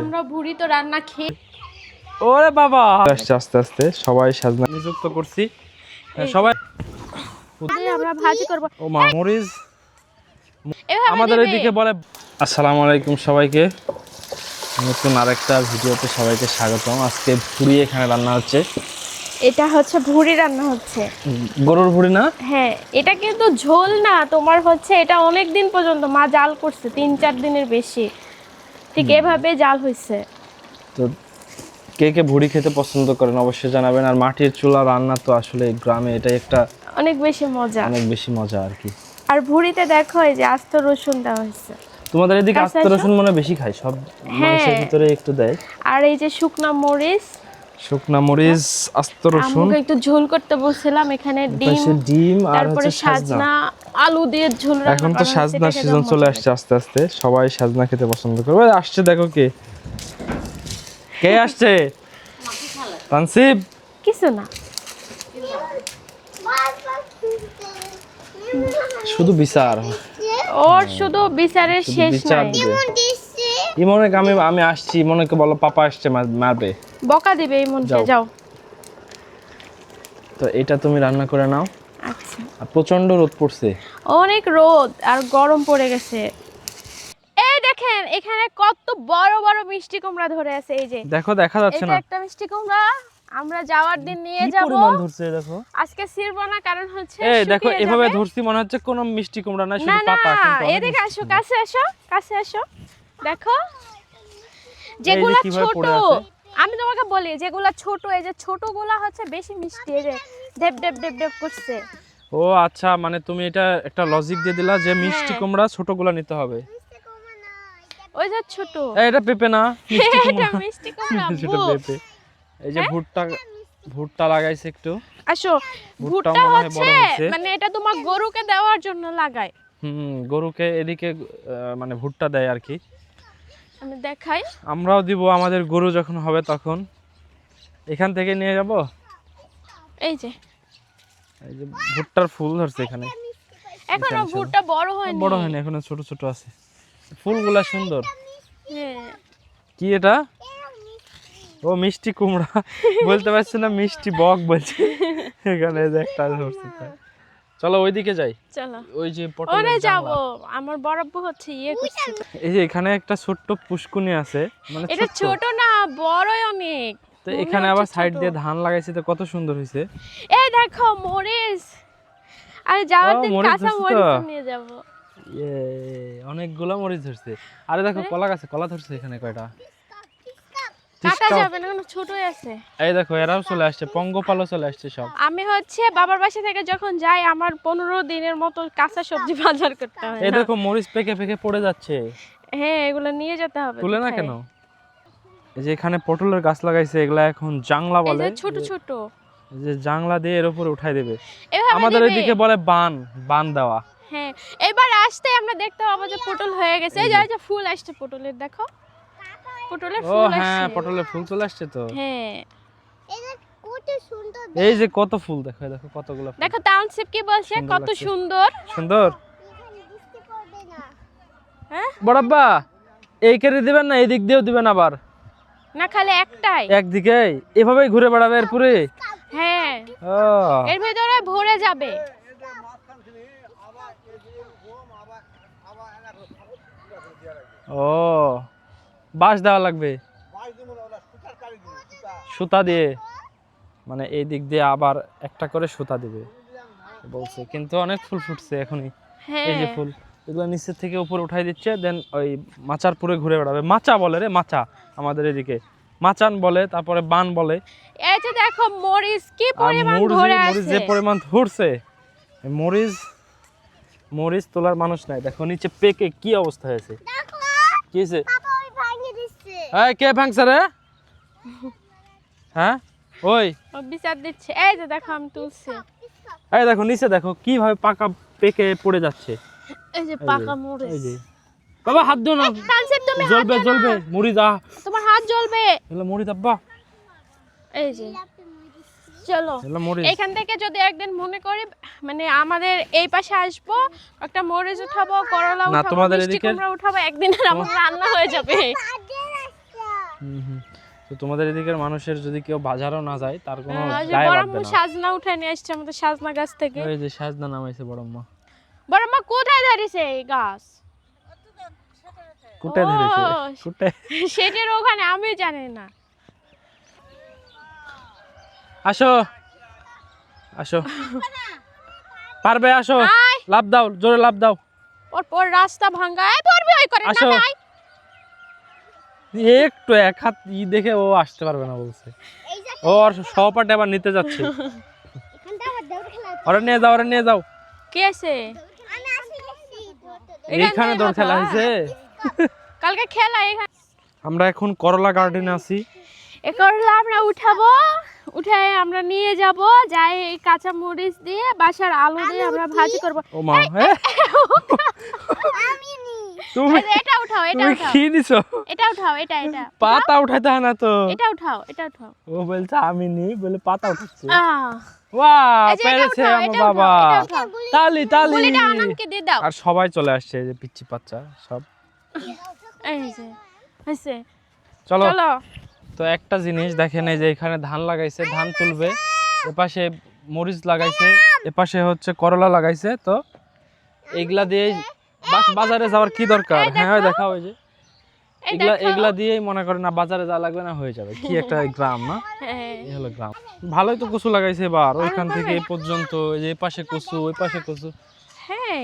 আমরা ভুড়ি তো রান্না খেয়ে ওরে বাবা। আসছে আস্তে আস্তে সবাই সাজনা নিযুক্ত করছি। সবাই আমরা ভাজি করব। ও মা মরিচ। আমাদের। ওইদিকে বলে আসসালামু আলাইকুম সবাইকে। নতুন আরেকটা ভিডিওতে সবাইকে স্বাগতম। আজকে ভুড়ি এখানে রান্না হচ্ছে। এটা হচ্ছে ভুড়ি রান্না হচ্ছে। গরুর ভুড়ি না? হ্যাঁ এটা কিন্তু ঝোল না। তোমার হচ্ছে এটা অনেক দিন পর্যন্ত মা জাল করছে তিন চার দিনের বেশি। ঠিক এভাবে জাল হয়েছে তো কে কে ভুড়ি খেতে পছন্দ করেন অবশ্যই জানাবেন। আর মাটির চুলা রান্না তো আসলে গ্রামে এটাই একটা অনেক বেশি মজা। অনেক বেশি মজা আর কি। আর ভুড়িতে দেখো এই যে আস্ত রসুন দেওয়া হয়েছে তোমাদের এদিকে আস্ত। রসুন মনে বেশি খায় সব হ্যাঁ। মাংসের ভিতরে একটু দেয়। আর এই যে শুকনা মরিচ। শুকনা মরিচ আস্ত রসুন। আমাকে একটু ঝোল করতে বলছিলাম এখানে ডিম ডিম আর তারপরে সাজনা আলু দিয়ে ঝোল রান্না এখন তো সাজনা সিজন চলে আসছে আস্তে আস্তে। সবাই সাজনা খেতে পছন্দ করবে। আসছে দেখো কে। কে আসছে? তানসিব? কিছু না। শুধু বিচার। ওর শুধু বিচারের শেষ নাই। দিবে। ইমনকে আমি আমি আসছি। ইমনকে বলো পাপা আসছে মারবে। বকা দিবে এই মনকে যাও। যাও। তো এটা তুমি রান্না করে নাও। আচ্ছা। প্রচণ্ড রোদ পড়ছে। অনেক রোদ আর গরম পড়ে গেছে। এই দেখেন এখানে কত বড় বড় মিষ্টি কুমড়া ধরে আছে এই যে। দেখো দেখা যাচ্ছে না। একটা মিষ্টি কুমড়া আমরা যাওয়ার দিন নিয়ে যাব। ধরছে দেখো। আজকে না কারণ হচ্ছে এই দেখো এভাবে ধরছি মনে হচ্ছে কোনো মিষ্টি কুমড়া না শুধু পাতা কিন্তু এদিকে মিষ্টি আসো কাছে আসো কাছে আসো। দেখো। যেগুলা ছোট আমি তোমাকে বলি যেগুলা ছোট এই যে ছোটগুলা হচ্ছে বেশি মিষ্টি এই যে ডেব ডেব ডেব ডেব করছে। ও আচ্ছা মানে তুমি এটা একটা লজিক দিয়ে দিলা যে মিষ্টি হ্যাঁ। কুমড়া ছোটগুলা নিতে হবে। ওই যে ছোট। এটা পেঁপে না মিষ্টি এটা মিষ্টি কুমড়া সেটা বুক। এই যে ভুট্টা ভুট্টা লাগাইছে একটু। আসো ভুট্টা হচ্ছে হয়েছে। মানে এটা তোমার গরুকে দেওয়ার জন্য লাগায়। হুম গরুকে এদিকে মানে ভুট্টা দেয় আর কি। আমি দেখাই। আমরাও দিব আমাদের গরু যখন হবে তখন। এখান থেকে নিয়ে যাব? এই যে। এই যে ভুট্টার ফুল ধরছে এখানে। এখনও ভুট্টা বড় হয়নি। বড় হয়নি এখনও ছোট ছোট আছে। ফুলগুলা সুন্দর। হ্যাঁ। কি এটা? ও মিষ্টি কুমড়া। বলতে পারছি না মিষ্টি বক বলছে। এখানে যে একটা ধরছে চলো ওইদিকে যাই। চলো। ওই যে ওরে যাব। আমার বরাব্ব হচ্ছে ইয়ে করছে। এই যে এখানে একটা ছোট্ট পুষ্কুনি আছে। মানে এটা ছোট না বড়ই অনেক। তো এখানে আবার সাইড দিয়ে ধান লাগাইছে তো কত সুন্দর হয়েছে এই দেখো মরিচ। আরে যাওয়ার দিন কাঁচা মরিচ নিয়ে যাব। ইয়ে অনেকগুলো মরিচ ধরছে। আরে দেখো কলা গাছে কলা ধরছে এখানে কয়টা। কাটা যাবে না কোনো ছোটই আছে। এই দেখো এরাও চলে আসছে পঙ্গপালও চলে আসছে সব। আমি হচ্ছে বাবার বাসা থেকে যখন যাই আমার পনেরো দিনের মতো কাঁচা সবজি বাজার করতে হয় এই দেখো মরিচ পেকে পেকে পড়ে যাচ্ছে। হ্যাঁ এগুলো নিয়ে যেতে হবে তুলে না কেন? এই যে এখানে পটলের গাছ লাগাইছে এগুলা এখন জাংলা বলে। ছোট ছোট। যে জাংলা দিয়ে এর উপরে উঠাই দেবে। আমাদের এদিকে বলে বান বান দেওয়া। হ্যাঁ এবার আসতে আমরা দেখতে পাবো যে পটল হয়ে গেছে। এই যে ফুল আসছে পটলের দেখো। পটলের ফুল হ্যাঁ পটলের ফুল চলে আসছে তো। হ্যাঁ। এই যে কত ফুল দেখো দেখো কতগুলো। দেখো টাউনশিপ কি বলছে? কত সুন্দর। সুন্দর? হ্যাঁ? বড়াব্বা এই কেড়ে দিবেন না এই দিক দিয়েও দিবেন আবার। না খালি একটাই। একদিকে? এভাবেই ঘুরে বেড়াবে এরপরে? হ্যাঁ। ও। এর ভেতরে ভরে যাবে। ও। বাঁশ দেওয়া লাগবে? সুতা দিয়ে। মানে এই দিক দিয়ে আবার একটা করে সুতা দিবে। বলছে কিন্তু অনেক ফুল ফুটছে এখনই। হ্যাঁ এই যে ফুল। এগুলো নিচের থেকে উপরে উঠাই দিচ্ছে দেন ওই মাচার পুরে ঘুরে বেড়াবে। মাচা বলে রে মাচা আমাদের এদিকে। মাচান বলে তারপরে বান বলে। এই যে দেখো মরিচ কি পরিমাণ ধরে মরিচ আছে যে পরিমাণ ধরছে। এই মরিচ মরিচ তোলার মানুষ নাই। দেখো নিচে পেকে কি অবস্থা হয়েছে। কি হয়েছে? এই কে ভাঙছে রে? হ্যাঁ? ওই। বিচার দিচ্ছে। এই যে দেখো আমি তুলছি। এই দেখো নিচে দেখো কীভাবে পাকা পেকে পড়ে যাচ্ছে। এই যে পাকা মরিচ। বাবা হাত দিও না। তুমি জ্বলবে জ্বলবে মুড়ি দা তোমার হাত জ্বলবে। এগুলো মুড়ি দাব্বা এই যে। চলো এখান থেকে যদি একদিন মনে করি মানে আমাদের এই পাশে আসব একটা মরিচ উঠাবো করলা উঠাবো তোমাদের এদিকের- উঠাবো একদিনের আমার রান্না হয়ে যাবে। হুম হুম। তো তোমাদের এদিকের মানুষের যদি কেউ বাজারও না যায় তার কোনো আহ, যে গায়ে বড় বাঁধবে আম্মু না। সাজনা উঠে নিয়ে এসছে আমাদের সাজনা গাছ থেকে। ওই যে সাজনা নামাইছে বড় মা বড় মা কোথায় দাঁড়িয়েছে এই গাছ? কুটে ধরেছে কুটে সেটার ওখানে আমি জানি না। আসো। আসো। পারবে আসো। লাভ দাও জোরে লাভ দাও। ওর ওর রাস্তা ভাঙা এই পড়বি ওই করে না। নাই। একটু এক হাত ই দেখে ও আসতে পারবে না বলছে। ও আর সহপাঠে আবার নিতে যাচ্ছে। ওরা নিয়ে যাও ওরা নিয়ে যাও। কে আছে? এইখানে দৌড় খেলা হয়েছে? কালকে খেলা এখানে। আমরা এখন করলা গার্ডেনে আছি। এ করলা আমরা উঠাবো উঠে আমরা নিয়ে যাব যাই এই কাঁচা মরিচ দিয়ে বাসার আলু দিয়ে আমরা ভাজি করব। ও মা হ্যাঁ? তুমি এটা উঠাও এটা উঠাও। কি নিছো? এটা উঠাও এটা এটা। পাতা হয় না তো। এটা উঠাও এটা উঠাও। ও বলছে আমি নি বলে পাতা উঠাচ্ছে। ওয়াও পেরেছে আমার বাবা। তালি তালি। গুলিটা দিয়ে দাও। আর সবাই চলে আসছে এই যে পিচ্ছি বাচ্চা সব। এই যে হয়েছে চলো। চলো। তো একটা জিনিস দেখেন এই যে এখানে ধান লাগাইছে ধান তুলবে। এপাশে মরিচ লাগাইছে এপাশে হচ্ছে করলা লাগাইছে তো। এইগুলা দিয়ে বাজারে যাওয়ার কি দরকার? হ্যাঁ দেখাও ওই যে। এগুলা এগুলা দিয়েই মনে করেন না বাজারে যা লাগবে না হয়ে যাবে। কি একটা গ্রাম না? হ্যাঁ। এই হলো গ্রাম। ভালোই তো কচু লাগাইছে এবার। ওইখান থেকে এই পর্যন্ত এই যে পাশে কচু ওই পাশে কচু। হ্যাঁ।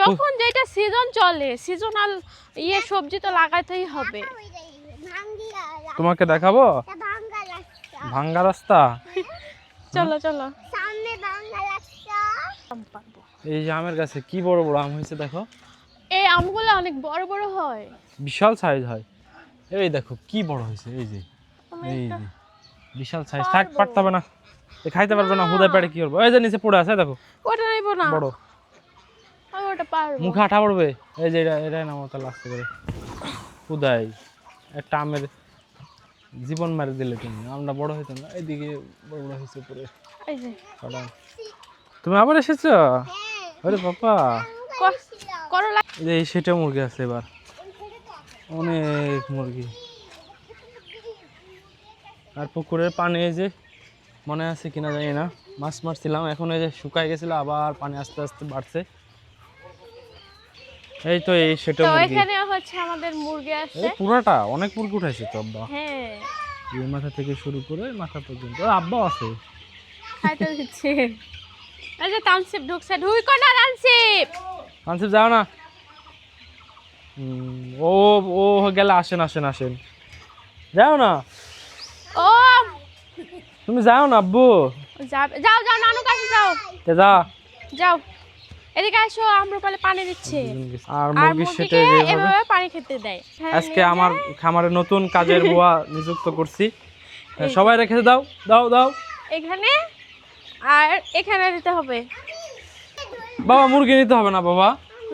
যখন যেটা সিজন চলে সিজনাল ইয়ে সবজি তো লাগাতেই হবে। তোমাকে দেখাবো? ভাঙ্গা রাস্তা। চলো চলো। এই যে আমের গাছে কি বড় বড় আম হয়েছে দেখো। এই আমগুলো অনেক বড় বড় হয়। বিশাল সাইজ হয়। এই দেখো কি বড় হয়েছে এই যে এই যে বিশাল সাইজ থাক পারতে হবে না। এ খাইতে পারবে না হুদায় পেটে কি করব? এই যে নিচে পড়ে আছে দেখো। ওটা নেব না। বড়। আমি ওটা পারব। মুখে আঠা পড়বে। এই যে এটা এটাই নামো তাহলে আস্তে করে। হুদাই একটা আমের জীবন মারি দিলে তুমি। আমরা বড় হইতাম না এইদিকে বড় বড় হয়েছে পরে এই যে। তুমি আবার এসেছ? আরে বাবা। ক- করলা এই সেটা মুরগি আছে এবার। অনেক মুরগি। আর পুকুরের পানি এই যে মনে আছে কিনা জানি না মাছ মারছিলাম এখন এই যে শুকায় গেছিল আবার পানি আস্তে আস্তে বাড়ছে। এই তো এই সেটা মুরগি। এখানে হচ্ছে আমাদের মুরগি পুরাটা অনেক মুরগি উঠাইছে তো আব্বা। হ্যাঁ। এই মাথা থেকে শুরু করে মাথা পর্যন্ত। আব্বা আছে। খাইতে দিচ্ছে। এই যে তানসিপ ঢুকছে। ঢুইকো না তানসিপ! আনসিপ যাও না। ও ও গেলে আসেন আসেন আসেন। যাও না। ও। তুমি যাও না আব্বু। যাও যাও নানু কাছে যাও। তে যা। যাও। এদিকে আসো আম্রপালে পানি দিচ্ছে। আর মুরগির সেটে এভাবে পানি খেতে দেয়। হ্যাঁ, আজকে আমার খামারে নতুন কাজের বুয়া নিযুক্ত করছি। হ্যাঁ, সবাই রেখে দাও দাও দাও। এখানে আর এখানে দিতে হবে। বাবা মুরগি নিতে হবে না বাবা।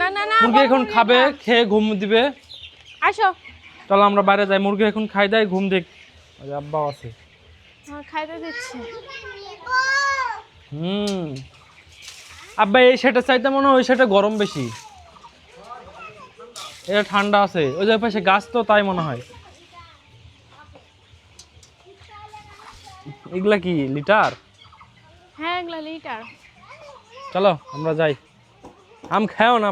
না না না মুরগি এখন খাবে খেয়ে ঘুম দিবে। আসো। চলো আমরা বাইরে যাই মুরগি এখন খাই দেয় ঘুম যে আব্বাও আছে। হ্যাঁ, খাইতে দিচ্ছে। হুম। আব্বা এই সেটা চাইতে মনে হয় ওই সেটা গরম বেশি। এটা ঠান্ডা আছে ওই যে পাশে গাছ তো তাই মনে হয়। এগুলা কি লিটার? হ্যাঁ এগুলা লিটার। চলো আমরা যাই। আম খাও না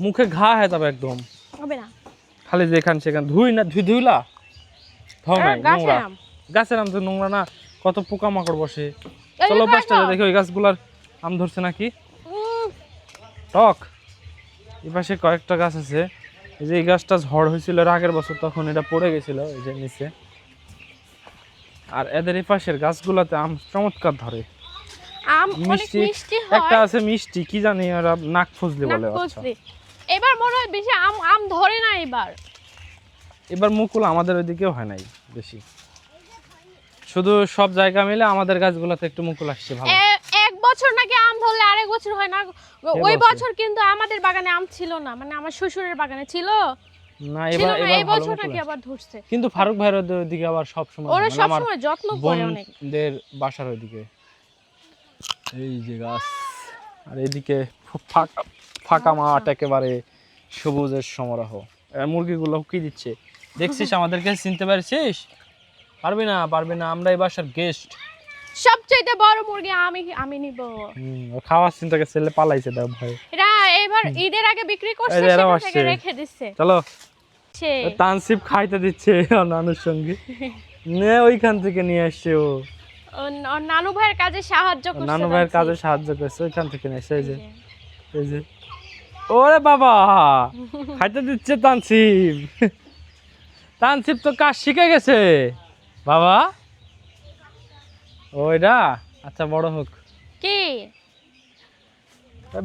মুখে ঘা হয়ে যাবে একদম। হবে না। খালি যেখান সেখান। ধুই না ধুই ধুইলা? নাই হ্যাঁ, নোংরা। গাছের আম তো নোংরা না কত পোকামাকড় বসে। চলো পাঁচটা। দেখি ওই গাছগুলার আম ধরছে নাকি? টক। এই পাশে কয়েকটা গাছ আছে। এই যে এই গাছটা ঝড় হয়েছিল আগের বছর তখন এটা পড়ে গেছিল এই যে নিচে। আর এদের এই পাশের গাছগুলাতে আম চমৎকার ধরে। আম অনেক মিষ্টি মিষ্টি একটা আছে মিষ্টি কি জানি ওরা নাক ফজলি বলে আচ্ছা। এবার মনে হয় বেশি আম আম ধরে না এবার। এবার মুকুল আমাদের ওইদিকেও হয় নাই বেশি। শুধু সব জায়গা মিলে আমাদের গাছগুলোতে একটু মুকুল আসছে ভালো। এক বছর নাকি আম ধরলে আরেক বছর হয় না। ওই বছর? কিন্তু আমাদের বাগানে আম ছিল না মানে আমার শ্বশুরের বাগানে ছিল। না এবার এই বছর নাকি আবার ধরছে। কিন্তু ফারুক ভাইয়ের ওইদিকে আবার সব সময় ওরা হয়। মানে আমার সবসময় যত্ন করে অনেক। বাসার ওইদিকে। এই যে গাছ। আর এদিকে ফাঁকা ফাঁকা মাঠ একেবারে সবুজের সমারোহ। মুরগিগুলো কি দিচ্ছে? দেখছিস আমাদেরকে চিনতে পারছিস? পারবি না পারবি না আমরা এই বাসার গেস্ট সবচেয়ে বড় মুরগি আমি আমি নিব। খাওয়ার চিন্তাকে ছেলে পালাইছে দাও ভাই। এরা এবার ঈদের আগে বিক্রি করছে যে থেকে। রেখে দিচ্ছে। চলো। তানসিপ খাইতে দিচ্ছে সঙ্গে। নে ওইখান থেকে নিয়ে আসছে ও। নানু ভাইয়ের কাজে সাহায্য করছে নানু ভাইয়ের কাজে সাহায্য করছে ওইখান থেকে আসছে এই যে। এই যে। ওরে বাবা! খাইতে দিচ্ছে তানসিপ তানসিপ তো কাজ শিখে গেছে। বাবা! ওইটা আচ্ছা বড় হোক। কি?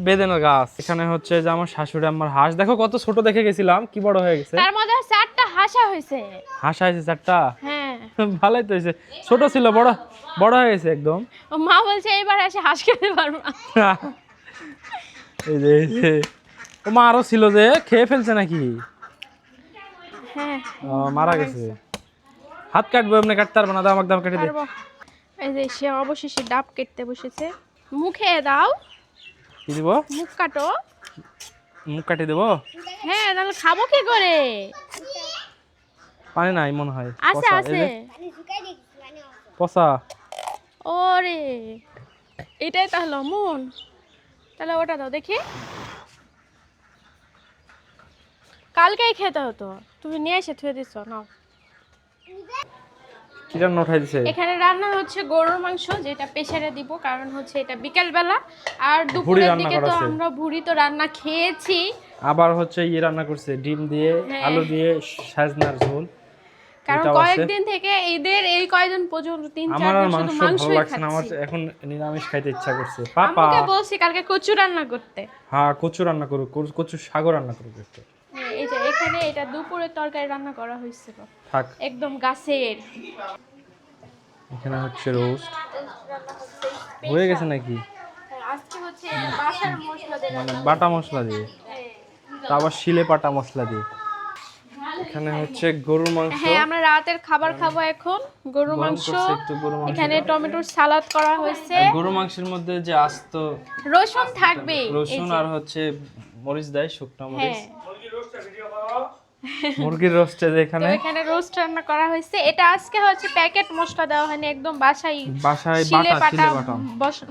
বেদেনা গাছ। এখানে হচ্ছে যে আমার শাশুড়ি আমার হাঁস। দেখো কত ছোট দেখে গেছিলাম কি বড় হয়ে গেছে। তার মধ্যে চারটা হাসা হয়েছে। হাঁস হয়েছে চারটা? হ্যাঁ। ভালোই তো হয়েছে। ছোট ছিল বড় বড় হয়ে গেছে একদম। মা বলছে এবার এসে হাঁস খেতে পারব এই যে এই যে। ও মা আরও ছিল যে খেয়ে ফেলছে নাকি? হ্যাঁ। মারা গেছে। হাত কাটবে এমনি কাটতে পারবে না। দাও আমাকে দাম কেটে দে। এই যে সে অবশেষে ডাব কেটে বসেছে। মুখে দাও। কি দিব? মুখ কাটো। মুখ কাটি দেবো? হ্যাঁ তাহলে খাব কি করে? পানি নাই মনে হয়। আছে আছে। যে, পচা। ওরে এটাই তাহলে মন তাহলে ওটা দাও দেখি। কালকেই খেতে হতো। তুমি নিয়ে এসে থুয়ে দিচ্ছ নাও। কি রান্না উঠাই দিছে এখানে রান্না হচ্ছে গরুর মাংস যেটা প্রেসারে দিব কারণ হচ্ছে এটা বিকেল বেলা আর দুপুরের দিকে তো আমরা ভুড়ি তো রান্না খেয়েছি। আবার হচ্ছে ইয়ে রান্না করছে ডিম দিয়ে হ্যাঁ। আলু দিয়ে সাজনার ঝোল। কারণ কয়েকদিন থেকে ঈদের এই কয়দিন পর্যন্ত তিন চার দিন মাংস শুধু ভালো লাগছে না আমার এখন নিরামিষ খাইতে ইচ্ছা করছে। পাপা! আমাকে বলছি কালকে কচু রান্না করতে। হ্যাঁ কচু রান্না করো কচু- সাগর রান্না করুক একটু। এখানে এটা দুপুরের তরকারি রান্না করা হয়েছিল থাক। একদম গাছের। এখানে হচ্ছে রোস্ট হয়ে গেছে নাকি? আজকে হচ্ছে বাসার মশলা দিয়ে মানে বাটা মশলা দিয়ে? তা আবার শিলে পাটা মশলা দিয়ে? এখানে হচ্ছে গরুর মাংস। হ্যাঁ আমরা রাতের খাবার খাব এখন। গরুর মাংস। একটু গরু মাংস। এখানে টমেটোর সালাদ করা হয়েছে। আর গরু মাংসের মধ্যে যে আস্ত রসুন থাকবে। রসুন আর হচ্ছে মরিচ দেয় শুকনো মরিচ। হ্যাঁ। মুরগির রোস্টে তো এখানে? এখানে রোস্ট রান্না করা হয়েছে। এটা আজকে হচ্ছে প্যাকেট মশলা দেওয়া হয়নি একদম বাসাই বাসাই বাটা বাটা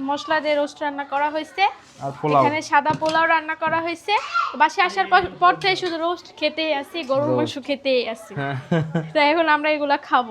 মশলা দিয়ে রোস্ট রান্না করা হয়েছে। আর পোলাও। এখানে সাদা পোলাও রান্না করা হয়েছে। বাসায় আসার পর থেকে শুধু রোস্ট খেতেই আসি গরুর মাংস খেতেই আসি তাই তো এখন আমরা এগুলা খাব।